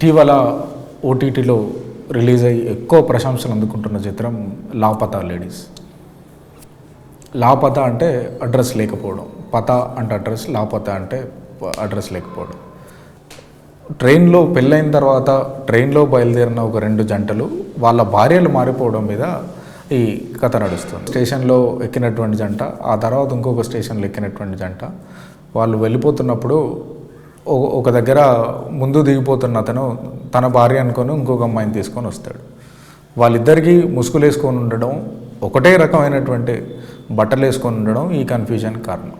ఇటీవల ఓటీటీలో రిలీజ్ అయ్యి ఎక్కువ ప్రశంసలు అందుకుంటున్న చిత్రం లాపతా లేడీస్. లాపత అంటే అడ్రస్ లేకపోవడం. పత అంటే అడ్రస్ లాపత అంటే అడ్రస్ లేకపోవడం. ట్రైన్లో పెళ్ళైన తర్వాత ట్రైన్లో బయలుదేరిన ఒక రెండు జంటలు వాళ్ళ భార్యలు మారిపోవడం మీద ఈ కథ నడుస్తుంది. స్టేషన్లో ఎక్కినటువంటి జంట ఆ తర్వాత ఇంకొక స్టేషన్లో ఎక్కినటువంటి జంట వాళ్ళు వెళ్ళిపోతున్నప్పుడు ఒక- ఒక దగ్గర ముందు దిగిపోతున్న అతను తన భార్య అనుకొని ఇంకొక అమ్మాయిని తీసుకొని వస్తాడు. వాళ్ళిద్దరికీ ముసుగులు వేసుకొని ఉండడం ఒకటే రకమైనటువంటి బట్టలు వేసుకొని ఉండడం ఈ కన్ఫ్యూజన్ కారణం.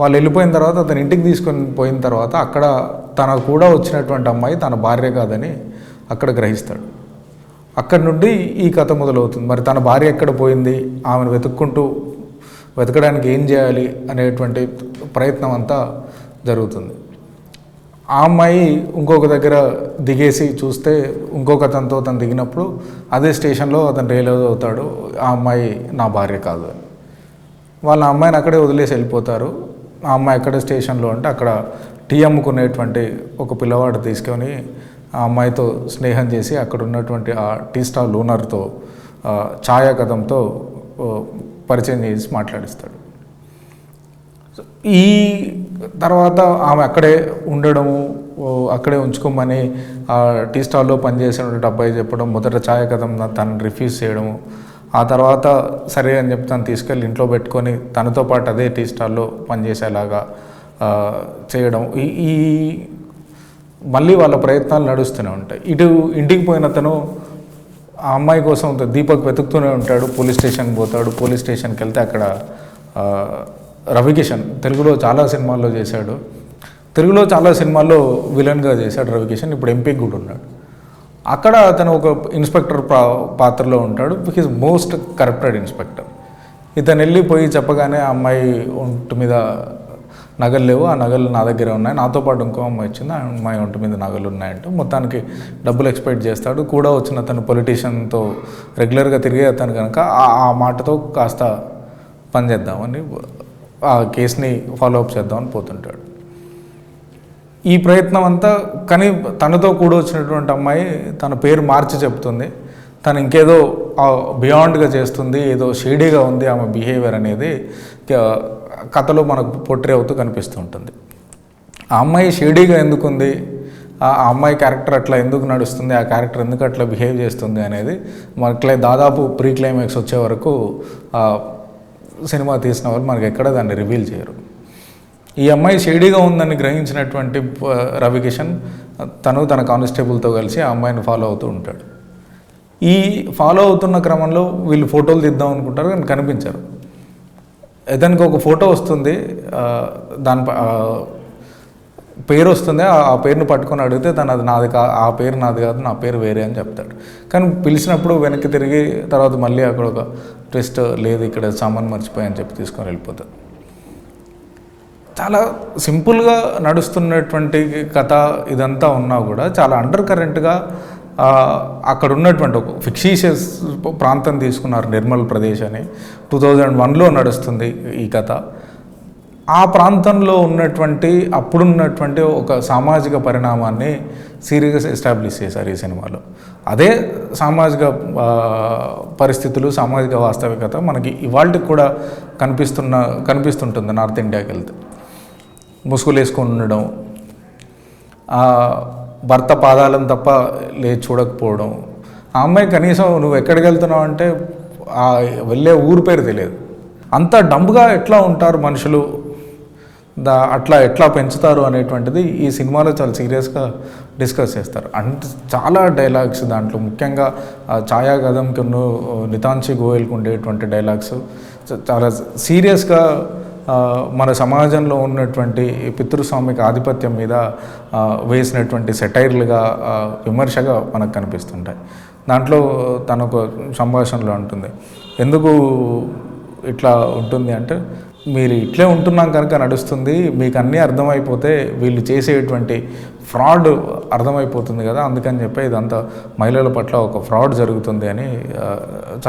వాళ్ళు వెళ్ళిపోయిన తర్వాత అతను ఇంటికి తీసుకొని పోయిన తర్వాత అక్కడ తన కూడా వచ్చినటువంటి అమ్మాయి తన భార్య కాదని అక్కడ గ్రహిస్తాడు. అక్కడి నుండి ఈ కథ మొదలవుతుంది. మరి తన భార్య ఎక్కడ పోయింది? ఆమెను వెతుక్కుంటూ వెతకడానికి ఏం చేయాలి అనేటువంటి ప్రయత్నం అంతా జరుగుతుంది. ఆ అమ్మాయి ఇంకొక దగ్గర దిగేసి చూస్తే ఇంకొక అతనితో తను దిగినప్పుడు అదే స్టేషన్లో అతను రియలైజ్ అవుతాడు ఆ అమ్మాయి నా భార్య కాదు అని. వాళ్ళ అమ్మాయిని అక్కడే వదిలేసి వెళ్ళిపోతారు. ఆ అమ్మాయి అక్కడ స్టేషన్లో అంటే అక్కడ టీ అమ్ముకునేటువంటి ఒక పిల్లవాడు తీసుకొని ఆ అమ్మాయితో స్నేహం చేసి అక్కడ ఉన్నటువంటి ఆ టీ స్టాల్ ఓనర్తో ఛాయా ఛాయాకథంతో పరిచయం చేసి మాట్లాడిస్తాడు. సో ఈ తర్వాత ఆమె అక్కడే ఉండడము అక్కడే ఉంచుకోమని ఆ టీ స్టాల్లో పనిచేసినటువంటి అబ్బాయి చెప్పడం మొదట ఛాయాకథం తను రిఫ్యూజ్ చేయడము ఆ తర్వాత సరే అని చెప్పి తను తీసుకెళ్ళి ఇంట్లో పెట్టుకొని తనతో పాటు అదే టీ స్టాల్లో పనిచేసేలాగా చేయడం. ఈ ఈ మళ్ళీ వాళ్ళ ప్రయత్నాలు నడుస్తూనే ఉంటాయి. ఇటు ఇంటికి పోయిన అతను ఆ అమ్మాయి కోసం దీపక్ వెతుకుతూనే ఉంటాడు పోలీస్ స్టేషన్కి పోతాడు పోలీస్ స్టేషన్కి వెళ్తే అక్కడ రవి కిషన్ తెలుగులో చాలా సినిమాల్లో చేశాడు. తెలుగులో చాలా సినిమాల్లో విలన్గా చేశాడు రవికిషన్ ఇప్పుడు ఎంపీ కూడా ఉన్నాడు. అక్కడ అతను ఒక ఇన్స్పెక్టర్ పా- పాత్రలో ఉంటాడు. హిస్ మోస్ట్ కరప్టెడ్ ఇన్స్పెక్టర్ ఇతను వెళ్ళిపోయి చెప్పగానే ఆ అమ్మాయి ఒంటి మీద నగలు లేవు. ఆ నగలు నా దగ్గర ఉన్నాయి. నాతో పాటు ఇంకో అమ్మాయి వచ్చింది. ఆ అమ్మాయి ఒంటి మీద నగలు ఉన్నాయంటూ. మొత్తానికి డబ్బులు ఎక్స్పెక్ట్ చేస్తాడు. కూడా వచ్చిన అతను పొలిటీషియన్తో రెగ్యులర్గా తిరిగే అతను కనుక ఆ- ఆ మాటతో కాస్త పనిచేద్దామని ఆ కేసుని ఫాలో అప్ చేద్దామని పోతుంటాడు. ఈ ప్రయత్నం అంతా కానీ తనతో కూడా వచ్చినటువంటి అమ్మాయి తన పేరు మార్చి చెప్తుంది. తను ఇంకేదో బియాండ్గా చేస్తుంది ఏదో షేడీగా ఉంది ఆమె బిహేవియర్ అనేది కథలో మనకు పొట్రే అవుతూ కనిపిస్తూ ఉంటుంది. ఆ అమ్మాయి షేడీగా ఎందుకుంది? ఆ అమ్మాయి క్యారెక్టర్ అట్లా ఎందుకు నడుస్తుంది? ఆ క్యారెక్టర్ ఎందుకు అట్లా బిహేవ్ చేస్తుంది అనేది మనకి దాదాపు ప్రీ క్లైమాక్స్ వచ్చే వరకు సినిమా తీసిన వాళ్ళు మనకి ఎక్కడ దాన్ని రివీల్ చేయరు. ఈ అమ్మాయి షేడీగా ఉందని గ్రహించినటువంటి రవికిషన్ తను తన కానిస్టేబుల్తో కలిసి ఆ అమ్మాయిని ఫాలో అవుతూ ఉంటాడు. ఈ ఫాలో అవుతున్న క్రమంలో వీళ్ళు ఫోటోలు తీద్దాం అనుకుంటారు కానీ కనిపించరు. ఇతనికి ఒక ఫోటో వస్తుంది దాని ప- పేరు వస్తుంది ఆ పేరును పేరుని పట్టుకొని అడిగితే తను అది నాది కా ఆ పేరు నాది కాదు నా పేరు వేరే అని చెప్తాడు. కానీ పిలిచినప్పుడు వెనక్కి తిరిగి తర్వాత మళ్ళీ అక్కడ ఒక ట్విస్ట్ లేదు ఇక్కడ సామాన్ మర్చిపోయని చెప్పి తీసుకొని వెళ్ళిపోతాడు. చాలా సింపుల్గా నడుస్తున్నటువంటి కథ ఇదంతా ఉన్నా కూడా చాలా అండర్ కరెంట్గా అక్కడ ఉన్నటువంటి ఒక ఫిక్షీషియస్ ప్రాంతం తీసుకున్నారు నిర్మల్ ప్రదేశ్ అని. టూ థౌజండ్ వన్లో నడుస్తుంది ఈ కథ. ఆ ప్రాంతంలో ఉన్నటువంటి అప్పుడున్నటువంటి ఒక సామాజిక పరిణామాన్ని సీరియస్గా ఎస్టాబ్లిష్ చేశారు ఈ సినిమాలో. అదే సామాజిక పరిస్థితులు సామాజిక వాస్తవికత మనకి ఇవాళకి కూడా కనిపిస్తున్న కనిపిస్తుంటుంది నార్త్ ఇండియాకి వెళ్తే. ముసుగులు వేసుకొని ఉండడం భర్త పాదాలను తప్ప లే చూడకపోవడం. ఆ అమ్మాయి కనీసం నువ్వు ఎక్కడికి వెళ్తున్నావు అంటే వెళ్ళే ఊరు పేరు తెలియదు. అంత డంబ్గా ఎట్లా ఉంటారు మనుషులు? దా అట్లా ఎట్లా పెంచుతారు అనేటువంటిది ఈ సినిమాలో చాలా సీరియస్గా డిస్కస్ చేస్తారు. అండ్ చాలా డైలాగ్స్ దాంట్లో ముఖ్యంగా ఆ ఛాయా గదంకి నితాంశి గోయల్కి ఉండేటువంటి డైలాగ్స్. చాలా సీరియస్గా మన సమాజంలో ఉన్నటువంటి పితృస్వామిక ఆధిపత్యం మీద వేసినటువంటి సెటైర్లుగా విమర్శగా మనకు కనిపిస్తుంటాయి. దాంట్లో తన ఒక సంభాషణలో ఉంటుంది ఎందుకు ఇట్లా ఉంటుంది అంటే మీరు ఇట్లే ఉంటున్నాం కనుక నడుస్తుంది మీకు అన్నీ అర్థమైపోతే వీళ్ళు చేసేటువంటి ఫ్రాడ్ అర్థమైపోతుంది కదా అందుకని చెప్పి ఇదంతా మహిళల పట్ల ఒక ఫ్రాడ్ జరుగుతుంది అని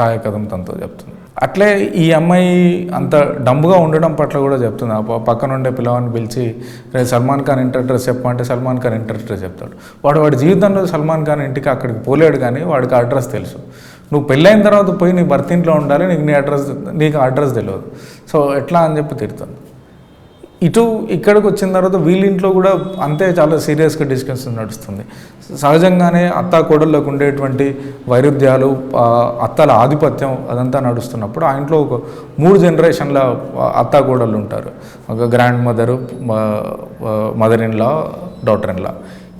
ఛాయాకథం తనతో చెప్తుంది. అట్లే ఈ అమ్మాయి అంత డంబుగా ఉండడం పట్ల కూడా చెప్తుంది. ఆ ప- పక్కన ఉండే పిల్లవాడిని పిలిచి రే సల్మాన్ ఖాన్ ఇంటర్ అడ్రస్ చెప్పమంటే సల్మాన్ ఖాన్ ఇంటర్ డ్రెస్ చెప్తాడు. వాడు వాడి జీవితంలో సల్మాన్ ఖాన్ ఇంటికి అక్కడికి పోలేడు కానీ వాడికి అడ్రస్ తెలుసు. నువ్వు పెళ్ళైన తర్వాత పోయి నీ భర్త ఇంట్లో ఉండాలి నీకు నీ అడ్రస్ నీకు అడ్రస్ తెలియదు సో ఎట్లా అని చెప్పి తిడుతుంది. ఇటు ఇక్కడికి వచ్చిన తర్వాత వీళ్ళింట్లో కూడా అంతే చాలా సీరియస్గా డిస్కషన్ నడుస్తుంది. సహజంగానే అత్త కోడళ్ళకు ఉండేటువంటి వైరుధ్యాలు అత్తల ఆధిపత్యం అదంతా నడుస్తున్నప్పుడు ఆ ఇంట్లో ఒక మూడు జనరేషన్ల అత్త కోడళ్ళు ఉంటారు. ఒక grandmother mother in law daughter in law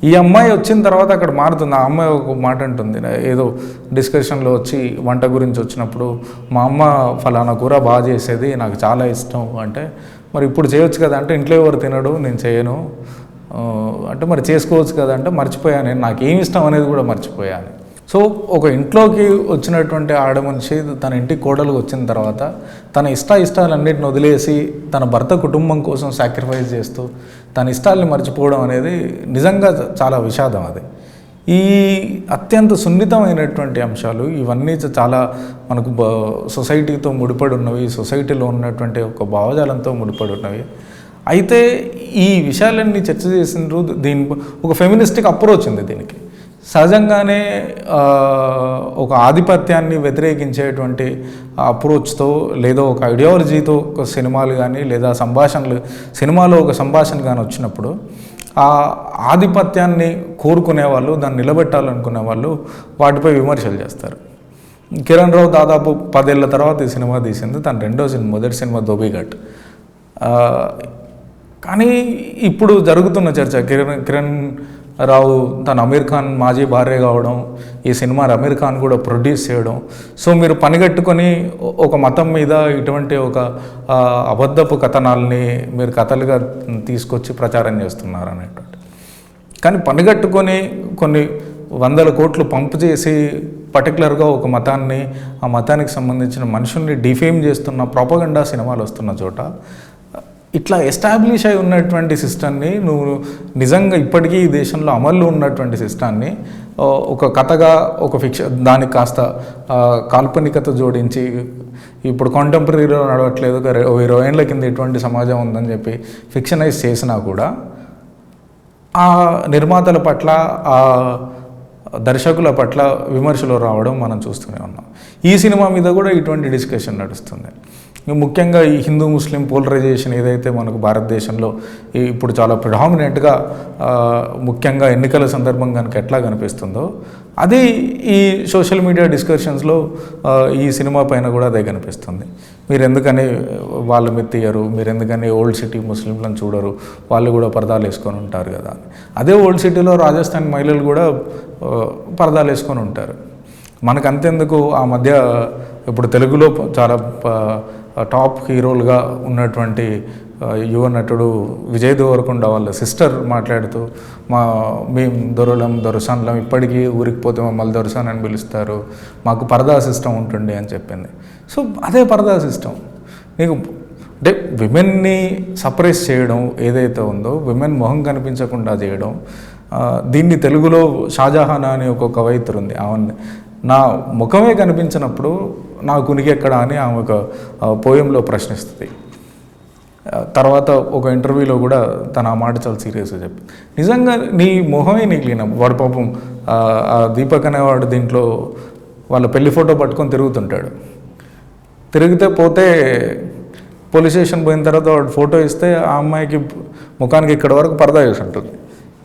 ఈ అమ్మాయి వచ్చిన తర్వాత అక్కడ మారుతుంది. ఆ అమ్మాయి ఒక మాట అంటుంది. ఏదో డిస్కషన్లో వచ్చి వంట గురించి వచ్చినప్పుడు మా అమ్మ ఫలానా కూర బాగా చేసేది నాకు చాలా ఇష్టం అంటే మరి ఇప్పుడు చేయొచ్చు కదా అంటే ఇంట్లో ఎవరు తినడు నేను చేయను. అంటే మరి చేసుకోవచ్చు కదా అంటే మర్చిపోయాను నేను నాకు ఏమి ఇష్టం అనేది కూడా మర్చిపోయాను సో ఒక ఇంట్లోకి వచ్చినటువంటి ఆడ మనిషి తన ఇంటికి కోడలు వచ్చిన తర్వాత తన ఇష్ట ఇష్టాలన్నింటిని వదిలేసి తన భర్త కుటుంబం కోసం సాక్రిఫైస్ చేస్తూ తన ఇష్టాలను మర్చిపోవడం అనేది నిజంగా చాలా విషాదం అది. ఈ అత్యంత సున్నితమైనటువంటి అంశాలు ఇవన్నీ చాలా మనకు సొసైటీతో ముడిపడి ఉన్నవి సొసైటీలో ఉన్నటువంటి ఒక భావజాలంతో ముడిపడి ఉన్నవి అయితే ఈ విషయాలన్నీ చర్చ చేసిన దీని ఒక ఫెమినిస్టిక్ అప్రోచ్ ఉంది దీనికి. సహజంగానే ఒక ఆధిపత్యాన్ని వ్యతిరేకించేటువంటి అప్రోచ్తో లేదా ఒక ఐడియాలజీతో ఒక సినిమాలు కానీ లేదా సంభాషణలు సినిమాలో ఒక సంభాషణ కానీ వచ్చినప్పుడు ఆ ఆధిపత్యాన్ని కోరుకునే వాళ్ళు దాన్ని నిలబెట్టాలనుకునే వాళ్ళు వాటిపై విమర్శలు చేస్తారు. కిరణ్ రావు దాదాపు పదేళ్ళ తర్వాత ఈ సినిమా తీసింది. తన రెండో సినిమా మొదటి సినిమా దోబీఘట్ కానీ ఇప్పుడు జరుగుతున్న చర్చ కిరణ్ కిరణ్ రావు తను అమీర్ ఖాన్ మాజీ భార్య కావడం ఈ సినిమా అమీర్ ఖాన్ కూడా ప్రొడ్యూస్ చేయడం. సో మీరు పనిగట్టుకొని ఒక మతం మీద ఇటువంటి ఒక అబద్ధపు కథనాల్ని మీరు కథలుగా తీసుకొచ్చి ప్రచారం చేస్తున్నారు అనేటువంటి. కానీ పనిగట్టుకొని కొన్ని వందల కోట్లు పంపు చేసి పర్టికులర్గా ఒక మతాన్ని ఆ మతానికి సంబంధించిన మనుషుల్ని డిఫేమ్ చేస్తున్న ప్రాపగండా సినిమాలు వస్తున్న చోట ఇట్లా ఎస్టాబ్లిష్ అయి ఉన్నటువంటి సిస్టమ్ని నువ్వు నిజంగా ఇప్పటికీ ఈ దేశంలో అమల్లో ఉన్నటువంటి సిస్టాన్ని ఒక కథగా ఒక ఫిక్షన్ దానికి కాస్త కాల్పనికత జోడించి ఇప్పుడు కాంటెంపరీలో నడవట్లేదు ఒక ఇరవై- ఏళ్ళ కింద ఎటువంటి సమాజం ఉందని చెప్పి ఫిక్షనైజ్ చేసినా కూడా ఆ నిర్మాతల పట్ల ఆ దర్శకుల పట్ల విమర్శలు రావడం మనం చూస్తూనే ఉన్నాం. ఈ సినిమా మీద కూడా ఇటువంటి డిస్కషన్ నడుస్తుంది. ముఖ్యంగా ఈ హిందూ ముస్లిం పోలరైజేషన్ ఏదైతే మనకు భారతదేశంలో ఇప్పుడు చాలా ప్రిడామినెంట్గా ముఖ్యంగా ఎన్నికల సందర్భం కనుక ఎట్లా కనిపిస్తుందో అది ఈ సోషల్ మీడియా డిస్కషన్స్లో ఈ సినిమా పైన కూడా అదే కనిపిస్తుంది. మీరు ఎందుకని వాళ్ళ మీద మీరు ఎందుకని ఓల్డ్ సిటీ ముస్లింలను చూడరు? వాళ్ళు కూడా పరదాలు వేసుకొని ఉంటారు కదా అదే ఓల్డ్ సిటీలో రాజస్థాన్ మహిళలు కూడా పరదాలు వేసుకొని ఉంటారు. మనకు అంతెందుకు ఆ మధ్య ఇప్పుడు తెలుగులో చాలా టాప్ హీరోలుగా ఉన్నటువంటి యువ నటుడు విజయ్ దేవరకొండ వాళ్ళ సిస్టర్ మాట్లాడుతూ మా మేము దొరలం దొరసాన్లం ఇప్పటికీ ఊరికి పోతే మమ్మల్ని దొరసాన్ అని పిలుస్తారు మాకు పరదా సిస్టమ్ ఉంటుంది అని చెప్పింది. సో అదే పరదా సిస్టమ్ నీకు అంటే విమెన్ని సప్రెస్ చేయడం ఏదైతే ఉందో విమెన్ మొహం కనిపించకుండా చేయడం దీన్ని తెలుగులో షాజహాన్ అని ఒక కవయిత్రి ఉంది. ఆమె నా ముఖమే కనిపించినప్పుడు నా కునికి ఎక్కడ అని ఆమె ఒక పోయంలో ప్రశ్నిస్తుంది. తర్వాత ఒక ఇంటర్వ్యూలో కూడా తన ఆ మాట చాలా సీరియస్గా చెప్పి నిజంగా నీ మొహమే నీకు వాడు పాపం ఆ, దీపక్ అనేవాడు దీంట్లో వాళ్ళ పెళ్ళి ఫోటో పట్టుకొని తిరుగుతుంటాడు. తిరిగితే పోతే పోలీస్ స్టేషన్ పోయిన తర్వాత వాడు ఫోటో ఇస్తే ఆ అమ్మాయికి ముఖానికి ఇక్కడ వరకు పరదా చేసి ఉంటుంది.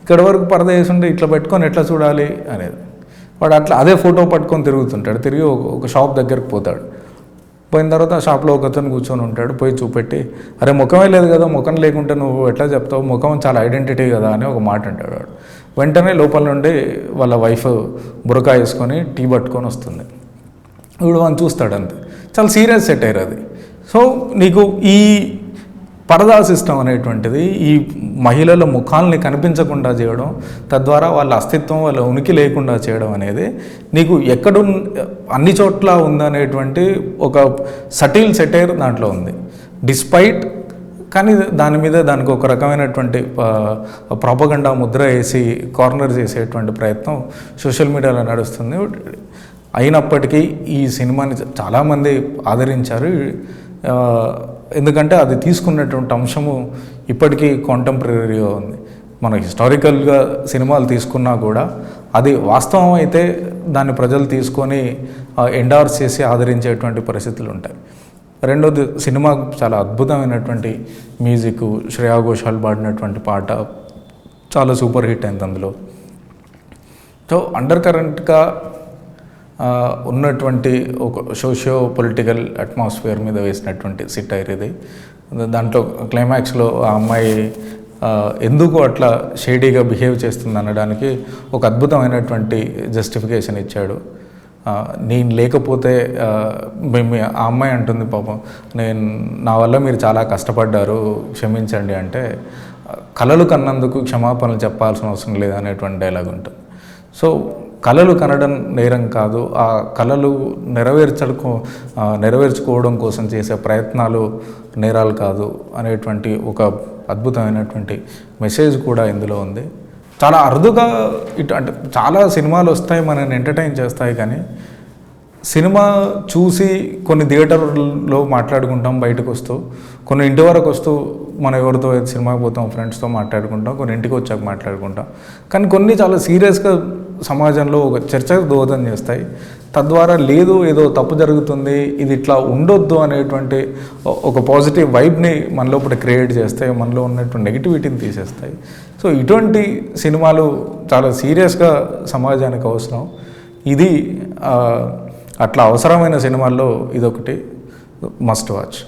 ఇక్కడ వరకు పరదా చేసి ఉంటే ఇట్లా పెట్టుకొని ఎట్లా చూడాలి? అనేది. వాడు అట్లా అదే ఫోటో పట్టుకొని తిరుగుతుంటాడు. తిరిగి ఒక షాప్ దగ్గరికి పోతాడు. పోయిన తర్వాత షాప్లో ఒక అతను కూర్చొని ఉంటాడు. పోయి చూపెట్టి అరే ముఖమే లేదు కదా ముఖం లేకుంటే నువ్వు ఎట్లా చెప్తావు? ముఖం చాలా ఐడెంటిటీ కదా అని ఒక మాట అంటాడు వాడు. వెంటనే లోపల నుండి వాళ్ళ వైఫ్ బురకా వేసుకొని టీ పట్టుకొని వస్తుంది. ఇప్పుడు అని చూస్తాడు అంతే. చాలా సీరియస్ సెట్ అయ్యారు అది. సో నీకు ఈ పరదా సిస్టమ్ అనేటువంటిది ఈ మహిళల ముఖాలని కనిపించకుండా చేయడం తద్వారా వాళ్ళ అస్తిత్వం వాళ్ళ ఉనికి లేకుండా చేయడం అనేది నీకు ఎక్కడు అన్ని చోట్ల ఉందనేటువంటి ఒక సటిల్ సెటైర్ దాంట్లో ఉంది. డిస్పైట్ కానీ దాని మీద దానికి ఒక రకమైనటువంటి ప్రాపగండా ముద్ర వేసి కార్నర్ చేసేటువంటి ప్రయత్నం సోషల్ మీడియాలో నడుస్తుంది. అయినప్పటికీ ఈ సినిమాని చాలామంది ఆదరించారు. ఎందుకంటే అది తీసుకున్నటువంటి అంశము ఇప్పటికీ కాంటెంపరీగా ఉంది. మన హిస్టారికల్గా సినిమాలు తీసుకున్నా కూడా అది వాస్తవం అయితే దాన్ని ప్రజలు తీసుకొని ఎండార్స్ చేసి ఆదరించేటువంటి పరిస్థితులు ఉంటాయి. రెండోది సినిమా చాలా అద్భుతమైనటువంటి మ్యూజిక్ శ్రేయా ఘోషాల్ పాడినటువంటి పాట చాలా సూపర్ హిట్ అయింది అందులో. సో అండర్ కరెంట్గా ఉన్నటువంటి ఒక సోషియో పొలిటికల్ అట్మాస్ఫియర్ మీద వేసినటువంటి సిట్టైర్ ఇది. దాంట్లో క్లైమాక్స్లో ఆ అమ్మాయి ఎందుకు అట్లా షేడీగా బిహేవ్ చేస్తుంది అనడానికి ఒక అద్భుతమైనటువంటి జస్టిఫికేషన్ ఇచ్చాడు. నేను లేకపోతే మేము ఆ అమ్మాయి అంటుంది పాపం నేను నా వల్ల మీరు చాలా కష్టపడ్డారు క్షమించండి అంటే కలలు కన్నందుకు క్షమాపణలు చెప్పాల్సిన అవసరం లేదనేటువంటి డైలాగ్ ఉంటుంది. సో కళలు కనడం నేరం కాదు. ఆ కళలు నెరవేర్చడం నెరవేర్చుకోవడం కోసం చేసే ప్రయత్నాలు నేరాలు కాదు అనేటువంటి ఒక అద్భుతమైనటువంటి మెసేజ్ కూడా ఇందులో ఉంది. చాలా అరుదుగా ఇటు అంటే చాలా సినిమాలు వస్తాయి మనల్ని ఎంటర్టైన్ చేస్తాయి కానీ సినిమా చూసి కొన్ని థియేటర్లో మాట్లాడుకుంటాం బయటకు వస్తూ కొన్ని ఇంటి వరకు వస్తూ మనం ఎవరితో సినిమాకి పోతాం ఫ్రెండ్స్తో మాట్లాడుకుంటాం కొన్ని ఇంటికి వచ్చాక మాట్లాడుకుంటాం. కానీ కొన్ని చాలా సీరియస్గా సమాజంలో ఒక చర్చకు దోహదం చేస్తాయి. తద్వారా లేదు ఏదో తప్పు జరుగుతుంది ఇది ఇట్లా ఉండొద్దు అనేటువంటి ఒక పాజిటివ్ వైబ్ని మనలో ఇప్పుడు క్రియేట్ చేస్తాయి మనలో ఉన్నటువంటి నెగిటివిటీని తీసేస్తాయి. సో ఇటువంటి సినిమాలు చాలా సీరియస్గా సమాజానికి అవసరం. ఇది అట్లా అవసరమైన సినిమాల్లో ఇదొకటి మస్ట్ వాచ్